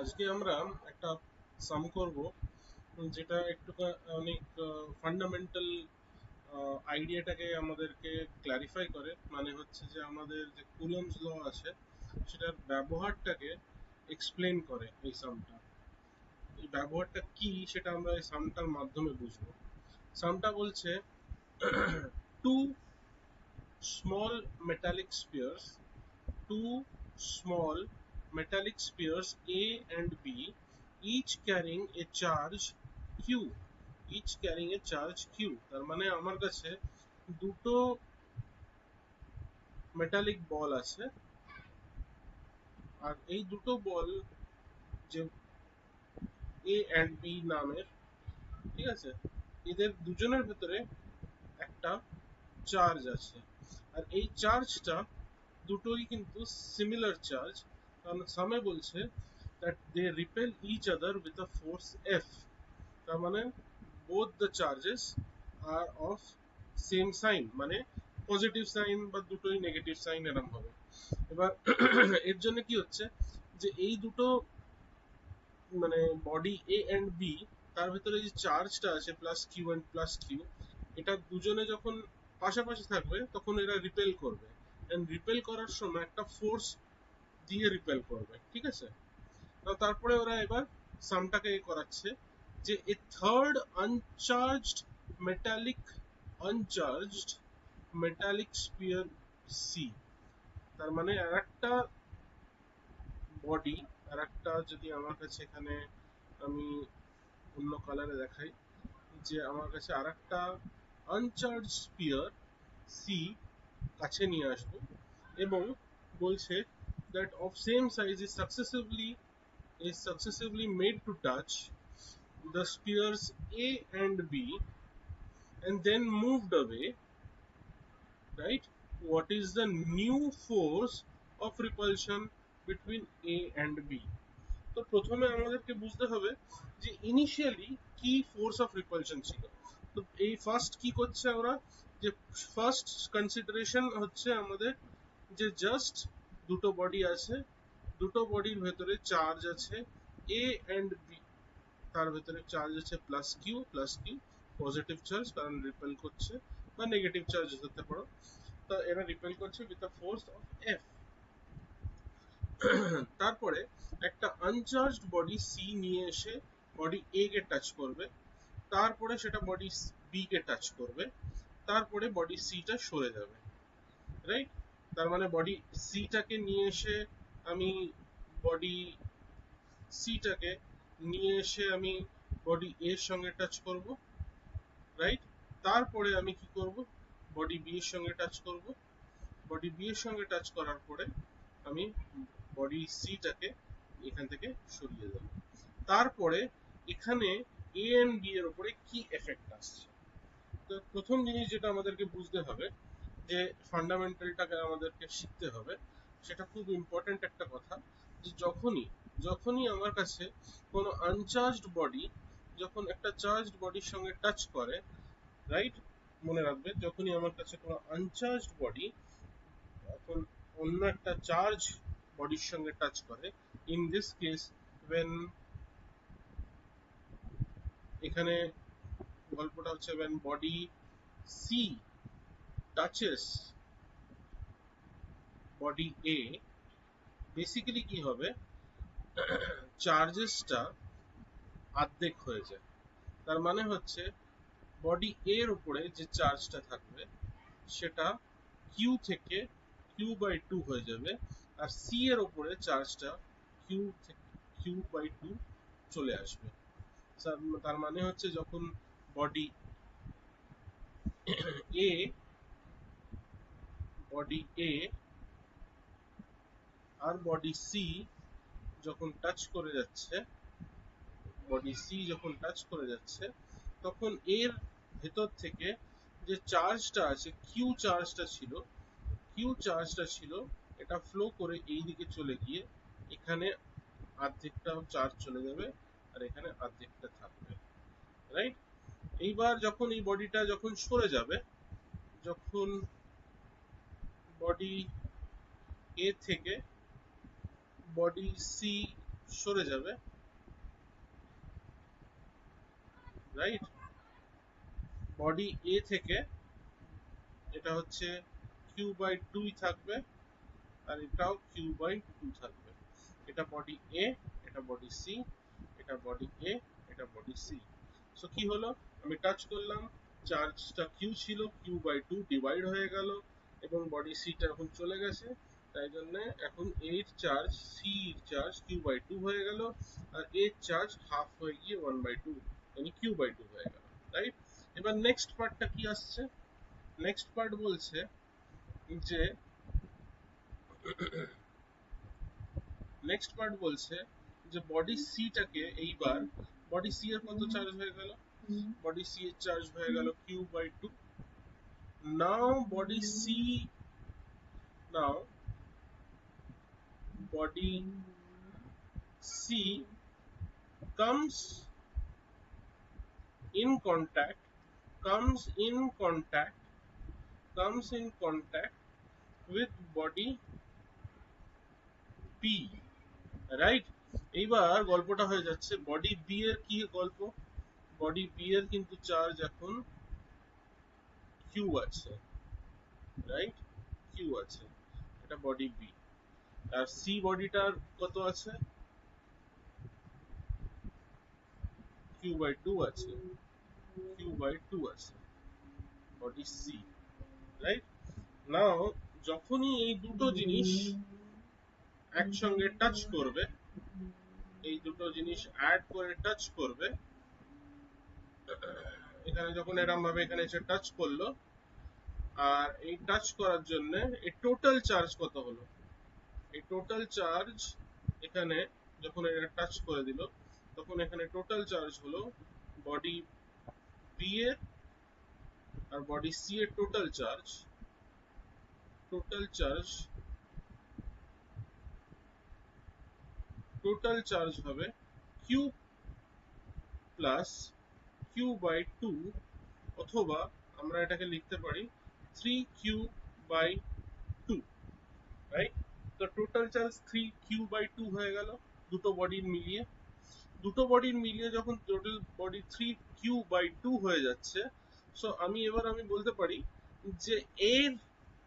আজকে আমরা একটা সাম করব, যেটা একটু অনেক ফান্ডামেন্টাল আইডিয়াটাকে আমাদেরকে ক্ল্যারিফাই করে। মানে হচ্ছে যে আমাদের যে কুলমস ল আছে, সেটার ব্যবহারটাকে এক্সপ্লেন করে এই সামটা এই ব্যবহারটা কি, সেটা আমরা এই সামটার মাধ্যমে বুঝব। সামটা বলছে two small metallic spheres, two small metallic spheres A and B, each carrying a charge Q, each carrying a charge Q. তার মানে আমার কাছে দুটো মেটালিক বল আছে। আর এই দুটো বল যে এ অ্যান্ড বি নামের, ঠিক আছে? এদের দুজনের ভেতরে একটা চার্জ আছে। আর এই চার্জটা দুটোই কিন্তু সিমিলার চার্জ সামে বলছে that they repel each other with a force F তার মানে both the charges are of same sign মানে পজিটিভ সাইন বা দুটোই নেগেটিভ সাইন এরকম হবে। এবার এর জন্য কি হচ্ছে যে এই দুটো মানে বডি এ অ্যান্ড বি তার ভিতরে যে চার্জটা আছে plus Q and plus Q এটা দুজনে যখন পাশাপাশি থাকবে তখন এরা রিপেল করবে। এন্ড রিপেল করার সময় একটা ফোর্স দিয়ে রিপেল করবে, ঠিক আছে? তো তারপরে ওরা এবার সামটাকে এ করাচ্ছে যে a third uncharged metallic uncharged metallic sphere C তার মানে আর একটা বডি আর একটা যদি আমার কাছে এখানে আমি অন্য কালারে দেখাই, যে আমার কাছে আর একটা আনচার্জ স্পিয়ার সি কাছে নিয়ে আসব এবং বলছে that of same size is successively is successively made to touch the spheres A and B and then moved away right what is the new force of repulsion between A and B তো প্রথমে আমাদেরকে বুঝতে হবে যে initially কি force of repulsion ছিল তো এই ফার্স্ট কি করছে ওরা যে ফার্স্ট কনসিডারেশন হচ্ছে আমাদের যে জাস্ট দুটো বডি আছে, দুটো বডির ভেতরে চার্জ আছে এ অ্যান্ড বি তার ভেতরে চার্জ আছে plus Q plus Q positive charge কারণ রিপেল করছে বা নেগেটিভ চার্জ ধরতে পারো। তো এরা রিপেল করছে with a force of F তারপরে একটা আনচার্জড বডি সি নিয়ে এসে বডি এ কে টাচ করবে, তারপরে সেটা বডি বি কে টাচ করবে, তারপরে বডি সিটা সরে যাবে। রাইট তার মানে বডি সিটাকে নিয়ে এসে আমি বডি সিটাকে নিয়ে এসে আমি বডি এর সঙ্গে টাচ করব রাইট তারপরে আমি কি করব? বডি বি এর সঙ্গে টাচ করব। বডি বি এর সঙ্গে টাচ করার পরে আমি বডি সিটাকে এখান থেকে সরিয়ে দেব। তারপরে এখানে এ এন্ড বি এর উপরে কি এফেক্ট আসছে? তো প্রথম জিনিস যেটা আমাদেরকে বুঝতে হবে যে ফান্ডামেন্টালটাকে আমাদেরকে শিখতে হবে, সেটা খুব ইম্পর্টেন্ট একটা কথা যে যখনই যখনই আমার কাছে কোনো আনচার্জড বডি যখন একটা চার্জড বডির সঙ্গে টাচ করে রাইট মনে রাখবে, যখনই আমার কাছে কোনো আনচার্জড বডি এখন অন্য একটা চার্জ বডির সঙ্গে টাচ করে ইন দিস কেস ওয়েন এখানে গল্পটা হচ্ছে when body C touches body A basically কি হবে? চার্জেসটা অর্ধেক হয়ে যায়। তার মানে হচ্ছে বডি এর উপরে যে চার্জটা থাকবে, সেটা কিউ থেকে কিউ বাই টু হয়ে যাবে আর সি এর উপরে চার্জটা কিউ থেকে কিউ বাই টু চলে আসবে। তার মানে হচ্ছে যখন বডি এ বডি এ আর বডি সি যখন টাচ করে যাচ্ছে বডি সি যখন টাচ করে যাচ্ছে, তখন এর ভেতর থেকে যে চার্জটা আছে কিউ চার্জটা ছিল কিউ চার্জটা ছিল, এটা ফ্লো করে এই দিকে চলে গিয়ে এখানে অর্ধেকটা চার্জ চলে যাবে আর এখানে অর্ধেকটা থাকবে রাইট এইবার যখন এই বডিটা যখন সরে যাবে, যখন বডি এ থেকে বডি সি সরে যাবে। রাইট বডি এ থেকে এটা হচ্ছে কিউ বাই টুই থাকবে আর এটাও কিউ বাই টু থাকবে। এটা বডি এ এটা বডি সি এটা বডি এ এটা বডি সি সো কি হলো? আমি টাচ করলাম চার্জটা কিউ ছিল কিউ বাই টু ডিভাইড হয়ে গেল। এবং বডি সিটা এখন চলে গেছে। তাই জন্য এখন এর charge C charge Q by two হয়ে গেল। আর এর চার্জ হাফ হয়ে গিয়ে ওয়ান বাই টু মানে কিউ বাই টু হয়ে গেল রাইট এবার নেক্সট পার্টটা কি আসছে? নেক্সট পার্ট বলছে যে নেক্সট পার্ট বলছে যে বডি সিটাকে এইবার বডি সি এর কত চার্জ হয়ে গেল? body C এর চার্জ হয়ে গেল Q by 2 now body C now body C comes in contact comes in contact comes in contact with body B right এইবার গল্পটা হয়ে যাচ্ছে বডি বি এর কি গল্প বডি বি এর কিন্তু চার্জ এখন কিউ আছে রাইট কিউ আছে এটা বডি বি আর সি বডিটার কত আছে? কিউ বাই টু আছে। কিউ বাই টু আছে। বডি সি রাইট নাও যখনই এই দুটো জিনিস একসঙ্গে টাচ করবে, এই দুটো জিনিস অ্যাড করে টাচ করবে এখানে যখন এরকম ভাবে এখানে এসে টাচ করল, আর এই টাচ করার জন্য এই টোটাল চার্জ কত হলো? এই টোটাল চার্জ এখানে যখন এটা টাচ করে দিল, তখন এখানে টোটাল চার্জ হলো বডি বি এর আর বডি সি এর total charge total charge total charge হবে Q plus Q by two অথবা আমরা এটাকে লিখতে পারি three Q by two right তো total charge three Q by two হয়ে গেল, দুটো বডির মিলিয়ে। দুটো বডির মিলিয়ে যখন total body three Q by two হয়ে যাচ্ছে সো আমি এবার আমি বলতে পারি যে এর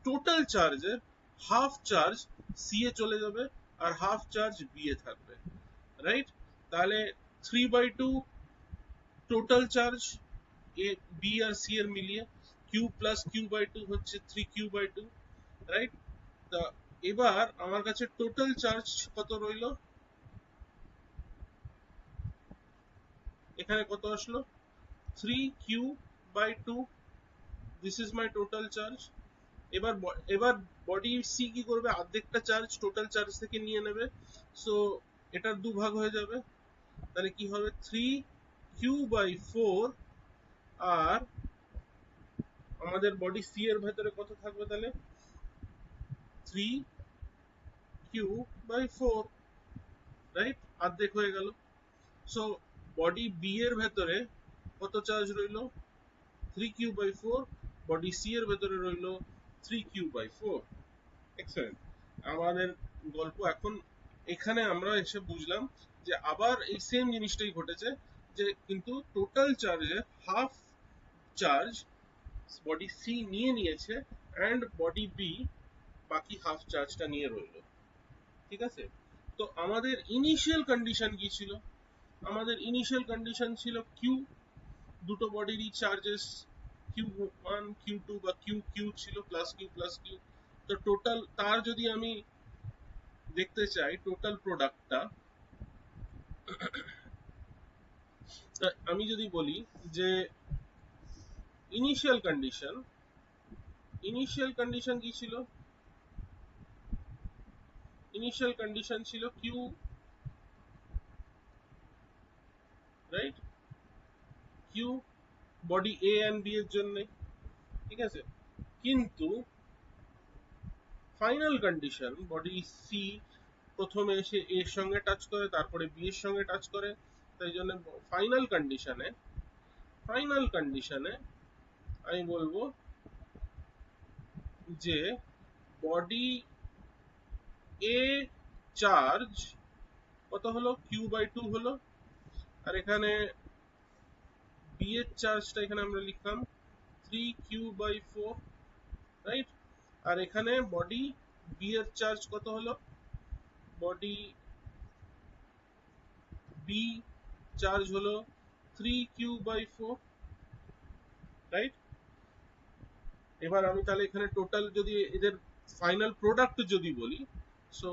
টোটাল চার্জের হাফ চার্জ সি এ চলে যাবে আর হাফ চার্জ বি এ থাকবে রাইট তাহলে three by two total charge B R C এর মিলিয়ে Q plus Q by two হচ্ছে three Q by two right তা এবার আমার কাছে টোটাল চার্জ কত রইল? এখানে কত আসলো? Three Q by two this is my total charge এবার এবার বডি সি কি করবে? অর্ধেকটা চার্জ টোটাল চার্জ থেকে নিয়ে নেবে। সো এটার দু ভাগ হয়ে যাবে। তাহলে কি হবে? থ্রি কিউ বাই আর আমাদের বডি এর কত থাকবে তাহলে? রাইট অর্ধেক হয়ে গেল। সো বডি এর কত চার্জ রইল? Three Q by four body C এর ভেতরে রইল three Q by four excellent আমাদের গল্প এখন এখানে আমরা এসে বুঝলাম যে আবার এই সেম জিনিসটাই ঘটেছে। যে কিন্তু টোটাল চার্জের হাফ চার্জ বডি সি নিয়ে নিয়েছে অ্যান্ড বডি বি বাকি হাফ চার্জটা নিয়ে রইল। ঠিক আছে? তো আমাদের ইনিশিয়াল কন্ডিশন কি ছিল? আমাদের ইনিশিয়াল কন্ডিশন ছিল কিউ দুটো বডিরই charges Q one Q two বা কিউ কিউ ছিল প্লাস কিউ প্লাস কিউ তো টোটাল তার যদি আমি দেখতে চাই টোটাল প্রোডাক্টটা আমি যদি বলি যে ইনিশিয়াল কন্ডিশন ইনিশিয়াল কন্ডিশন কি ছিল? ইনিশিয়াল কন্ডিশন ছিল Q right Q body A and B এর জন্য, ঠিক আছে? কিন্তু ফাইনাল কন্ডিশন বডি সি প্রথমে এসে এর সঙ্গে টাচ করে, তারপরে বি এর সঙ্গে টাচ করে তাই জন্য ফাইনাল কন্ডিশনে ফাইনাল কন্ডিশনে আমি বলব যে বডি এ চার্জ কত হলো? কিউ বাই টু হলো। আর এখানে বি এর চার্জটা এখানে আমরা লিখলাম three Q by four right আর এখানে বডি বি এর চার্জ কত হলো? বডি বি চার্জ হলো three Q by four right এবার আমি তাহলে এখানে টোটাল যদি এদের ফাইনাল প্রোডাক্ট যদি বলি সো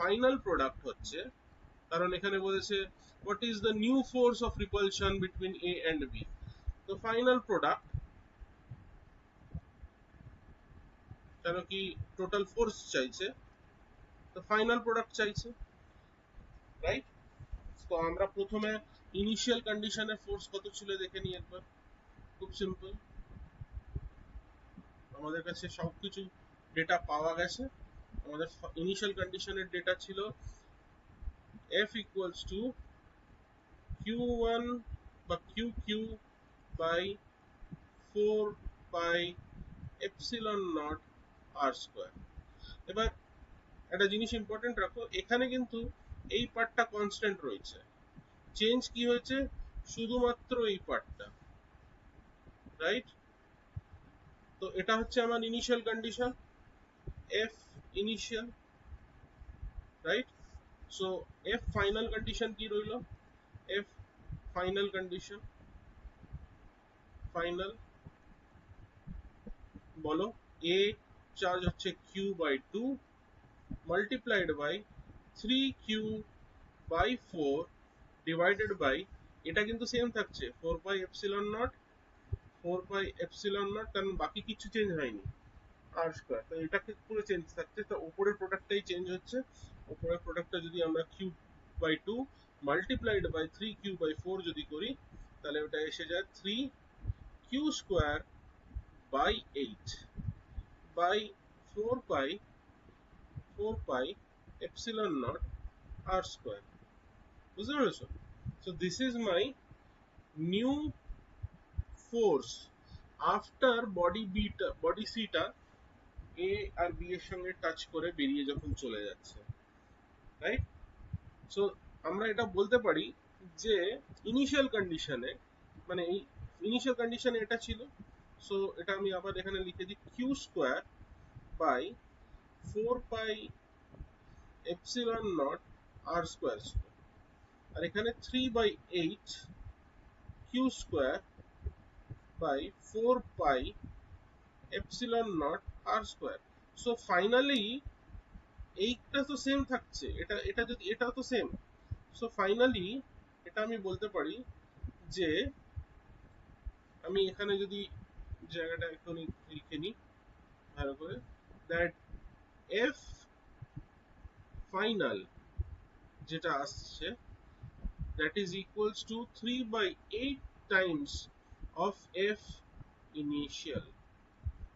ফাইনাল প্রোডাক্ট হচ্ছে, কারণ এখানে বলেছে what is the new force of repulsion between A and B? তো ফাইনাল প্রোডাক্ট কেন কি টোটাল ফোর্স চাইছে? তো ফাইনাল প্রোডাক্ট চাইছে রাইট আমরা প্রথমে ইনিশিয়াল কন্ডিশনের ফোর্স কত ছিল দেখে নিই একবার। খুব সিম্পল আমাদের কাছে সবকিছু ডেটা পাওয়া গেছে। আমাদের ইনিশিয়াল কন্ডিশনের ডেটা ছিল F equals to Q1 বা QQ by 4 pi epsilon naught r square এবার একটা জিনিস ইম্পর্টেন্ট রাখো, এখানে কিন্তু এই পার্টটা কনস্ট্যান্ট রয়েছে। চেঞ্জ কি হয়েছে? শুধুমাত্র এই পার্টটা। রাইট তো এটা হচ্ছে আমার initial condition F initial right so F final condition কি রইল? এফ ফাইনাল কন্ডিশন ফাইনাল বলো এ চার্জ হচ্ছে Q by two multiplied by three Q by four divided by এটা কিন্তু সেম থাকছে four by epsilon naught four by epsilon naught কারণ বাকি কিছু চেঞ্জ হয়নি আর স্কোয়ার তো এটা পুরো চেঞ্জ থাকছে, তো উপরের প্রোডাক্টটাই চেঞ্জ হচ্ছে। উপরের প্রোডাক্টটা যদি আমরা Q by two multiplied by three Q by four যদি করি, তাহলে ওটা এসে যায় three Q square by eight by four pi four pi epsilon naught R square বুঝতে পেরেছ? So this is my new force after body beta body সিটা এ আর বি এর সঙ্গে টাচ করে বেরিয়ে যখন চলে যাচ্ছে রাইট সো আমরা এটা বলতে পারি যে ইনিশিয়াল কন্ডিশনে মানে এই ইনিশিয়াল কন্ডিশনে এটা ছিল। সো এটা আমি আবার এখানে লিখে দিই Q square by four pi epsilon naught R square ছিল আর এখানে three by eight Q square by four pi epsilon naught R square so finally এইটা তো সেম থাকছে। এটা এটা যদি এটা তো সেম সো ফাইনালি এটা আমি বলতে পারি যে, আমি এখানে যদি জায়গাটা একটু লিখে নিই, ভালো করে দ্যাট এফ ফাইনাল যেটা আসছে that is equals to three by eight times of F initial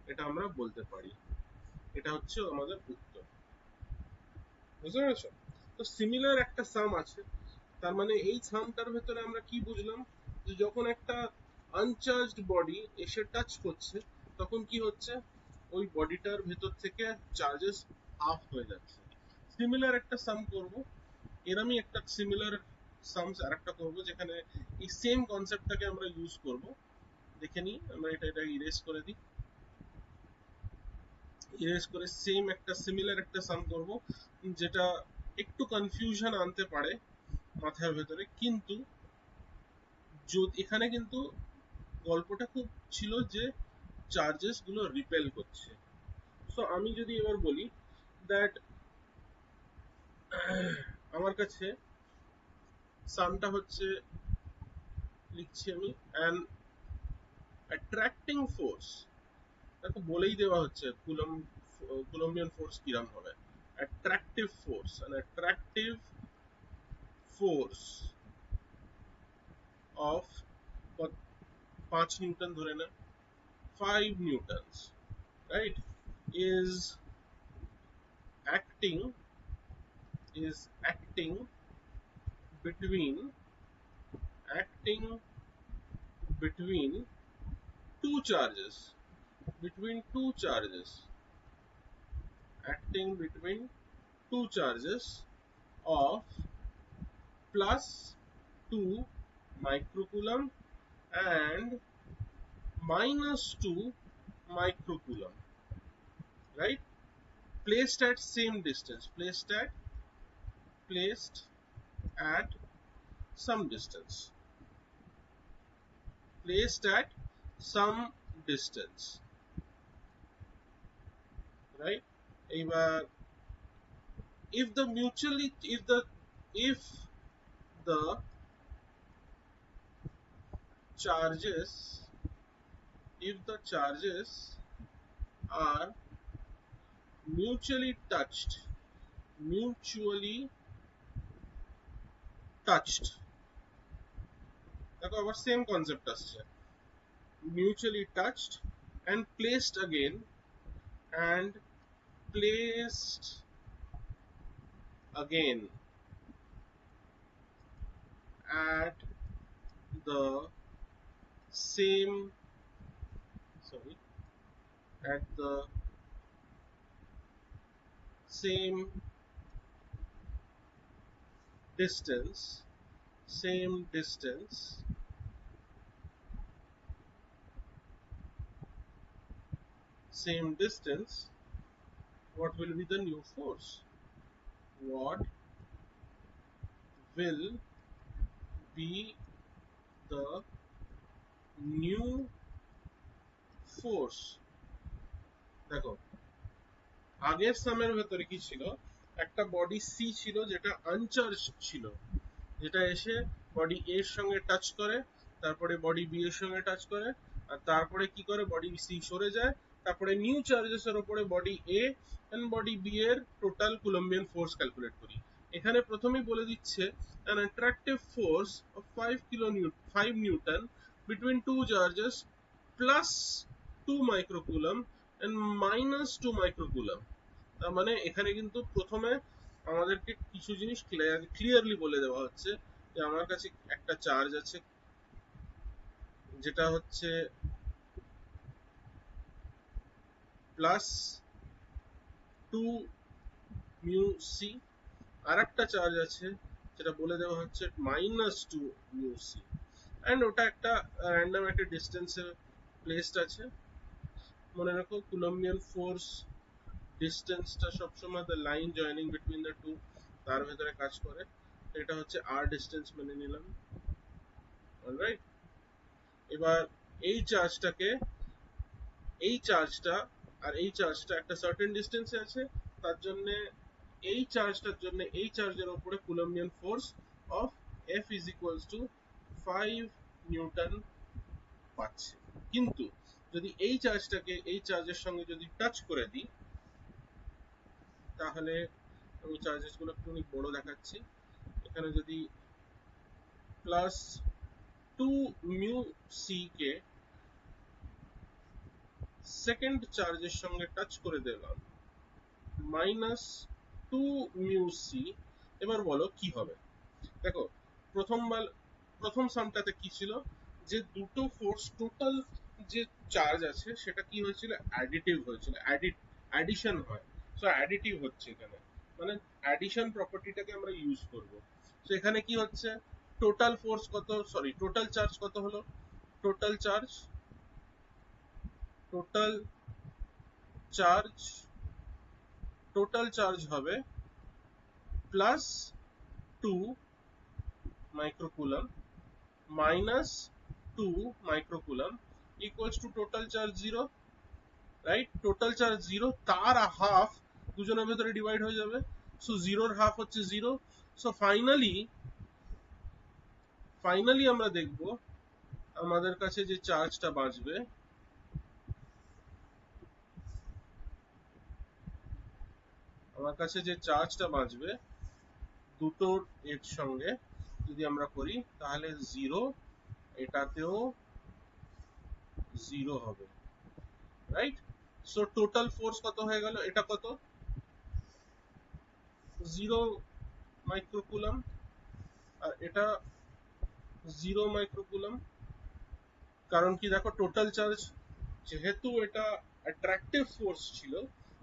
এটা আমরা বলতে পারি। এটা হচ্ছে আমাদের উত্তর। বুঝতে পেরেছ? তো সিমিলার একটা সাম আছে। তার মানে এই সামটার ভেতরে আমরা কি বুঝলাম? যে যখন একটা আনচার্জড বডি এসে টাচ করছে, তখন কি হচ্ছে? ওই বডিটার ভেতর থেকে চার্জেস হাফ হয়ে যাচ্ছে। সিমিলার একটা সাম করব। এরমই একটা সিমিলার সামস আরেকটা করব, যেখানে এই সেম কনসেপ্টটাকে আমরা ইউজ করব। দেখে নিই, আমরা এটা এটা ইরেজ করে দিই। ইরেজ করে সেম একটা সিমিলার একটা সাম করব, যেটা একটু কনফিউশন আনতে পারে মাথার ভেতরে। কিন্তু এখানে কিন্তু গল্পটা খুব ছিল যে চার্জেসগুলো রিপেল করছে। সো আমি যদি এবার বলি দ্যাট আমার কাছে সামটা হচ্ছে লিখছি আমি অ্যান অ্যাট্রাক্টিং ফোর্স তাকে বলেই দেওয়া হচ্ছে কুলম কুলম্বিয়ান ফোর্স কিরম হবে attractive force an attractive force of 5 newton ধরে না 5 newtons right is acting is acting between acting between two charges between two charges acting between two charges of plus 2 microcoulomb and minus 2 microcoulomb. Right? Placed at same distance. Placed at placed at some distance placed at some distance right এবার if the mutually if the if the charges if the charges are mutually touched mutually touched দেখো আবার same concept আসছে mutually touched and placed again and placed again at the same sorry at the same distance same distance same distance what will be the new force what will be the new force দেখো আগের সামের ভেতরে কি ছিল একটা body C ছিল যেটা uncharged ছিল। যেটা এসে বডি এর সঙ্গে টাচ করে, তারপরে বডি বি এর সঙ্গে টাচ করে, আর তারপরে কি করে? বডি সি সরে যায়, তারপরে নিউ চার্জেস এর উপরে body A and body B এর টোটাল কুলম্বিয়ান ফোর্স ক্যালকুলেট করি। এখানে প্রথমেই বলে দিচ্ছে an attractive force of 5 kilonewton 5 newton between two charges plus 2 microcoulomb and minus 2 microcoulomb তার মানে এখানে কিন্তু প্রথমে আমাদেরকে কিছু জিনিস ক্লিয়ারলি বলে দেওয়া হচ্ছে যে আমার কাছে একটা চার্জ আছে, যেটা হচ্ছে প্লাস টু মিউ সি আর একটা চার্জ আছে যেটা বলে দেওয়া হচ্ছে minus two mu C and ওটা একটা র্যান্ডম একটা ডিস্টেন্সে প্লেসড আছে। মনে রাখো কুলম্বিয়ান ফোর্স ডিস্টেন্সটা সবসময় line joining between the two তার ভেতরে কাজ করে। এটা হচ্ছে আর ডিস্টেন্স মেনে নিলাম। অলরাইট এবার এই চার্জটাকে এই চার্জটা আর এই চার্জটা একটা সার্টেন ডিস্টেন্সে আছে, তার জন্য এই চার্জটার জন্য এই চার্জের উপরে Coulombian force of F is equals to five newton পাচ্ছে। কিন্তু যদি এই চার্জটাকে এই চার্জের সঙ্গে যদি টাচ করে দিই তাহলে আমি চার্জেসগুলো একটু বড় দেখাচ্ছি। এখানে যদি প্লাস টু মিউ সি কে সেকেন্ড চার্জের সঙ্গে টাচ করে দিলাম। মাইনাস টু মিউ সি এবার বলো কি হবে? দেখো, প্রথম প্রথম সামটাতে কি ছিল? যে দুটো ফোর্স টোটাল যে চার্জ আছে, সেটা কি হয়েছিল? অ্যাডিটিভ হয়েছিল। অ্যাডিট অ্যাডিশন হয়। সো অ্যাডিটিভ হচ্ছে এখানে। মানে অ্যাডিশন প্রপার্টিটাকে আমরা ইউজ করব। সো এখানে কি হচ্ছে? টোটাল ফোর্স কত? সরি টোটাল চার্জ কত হলো? Total charge total charge total charge হবে plus two microcoulomb minus two microcoulomb equals to total charge zero right total charge zero তার হাফ দুজনের ভেতরে ডিভাইড হয়ে যাবে। সো জিরোর হাফ হচ্ছে জিরো সো ফাইনালি ফাইনালি আমরা দেখব আমাদের কাছে যে চার্জটা বাঁচবে। আমার কাছে যে চার্জটা বাঁচবে দুটোর এর সঙ্গে যদি আমরা করি, তাহলে জিরো এটাতেও জিরো হবে। রাইট সো টোটাল ফোর্স কত হয়ে গেল? এটা কত? জিরো মাইক্রোকুলাম আর এটা জিরো মাইক্রোকুলাম কারণ কি দেখো টোটাল চার্জ যেহেতু এটা অ্যাট্রাকটিভ ফোর্স ছিল,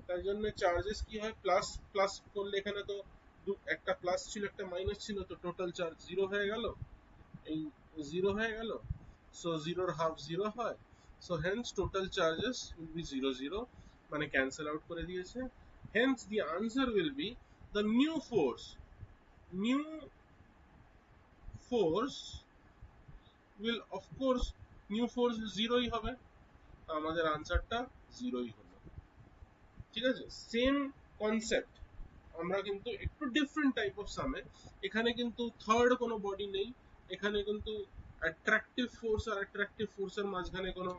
তাই জন্য চার্জেস কি হয় প্লাস প্লাস করলে এখানে তো একটা প্লাস ছিল, একটা মাইনাস ছিল, তো টোটাল চার্জ জিরো হয়ে গেল। এই জিরো হয়ে গেল। সো জিরোর হাফ জিরো হয়। So hence total charges will be zero zero মানে ক্যান্সেল আউট করে দিয়েছে। Hence the answer will be the new force new force will of course new force জিরোই হবে। আমাদের আনসারটা জিরোই হলো ঠিক আছে? সেম কনসেপ্ট আমরা কিন্তু একটু ডিফারেন্ট টাইপ অফ সামে এখানে কিন্তু থার্ড কোনো বডি নেই। এখানে কিন্তু অ্যাট্রাকটিভ ফোর্স আর অ্যাট্রাকটিভ ফোর্সের মাঝখানে কোনো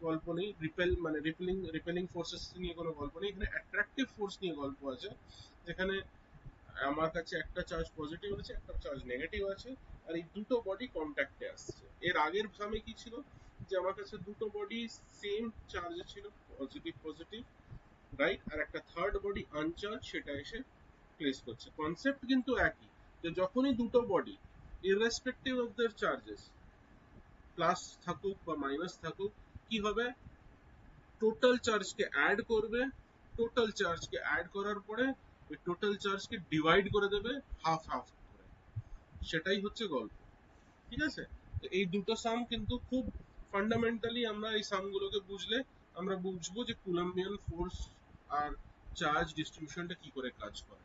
গল্প নেই। রিপেল মানে রিপেলিং রিপেলিং ফোর্সেস নিয়ে কোনো গল্প নেই। এখানে অ্যাট্রাকটিভ ফোর্স নিয়ে গল্প আছে। যেখানে আমার কাছে একটা চার্জ পজিটিভ আছে, একটা চার্জ নেগেটিভ আছে, আর এই দুটো বডি কন্ট্যাক্টে আসছে। এর আগের সামে কি ছিল? যে আমার কাছে দুটো বডি সেম চার্জে ছিল পজিটিভ পজিটিভ রাইট আর একটা থার্ড বডি আনচার্জ সেটা এসে প্লেস করছে। কনসেপ্ট কিন্তু একই, যে যখনই দুটো body irrespective of their charges plus থাকুক বা মাইনাস থাকুক, কি হবে? টোটাল চার্জকে অ্যাড করবে। টোটাল চার্জকে অ্যাড করার পরে ওই টোটাল চার্জকে ডিভাইড করে দেবে হাফ হাফ করে। সেটাই হচ্ছে গল্প। ঠিক আছে? তো এই দুটো সাম কিন্তু খুব ফান্ডামেন্টালি আমরা এই সামগুলোকে বুঝলে আমরা বুঝব যে কুলম্বিয়ান ফোর্স আর চার্জ ডিস্ট্রিবিউশনটা কি করে কাজ করে।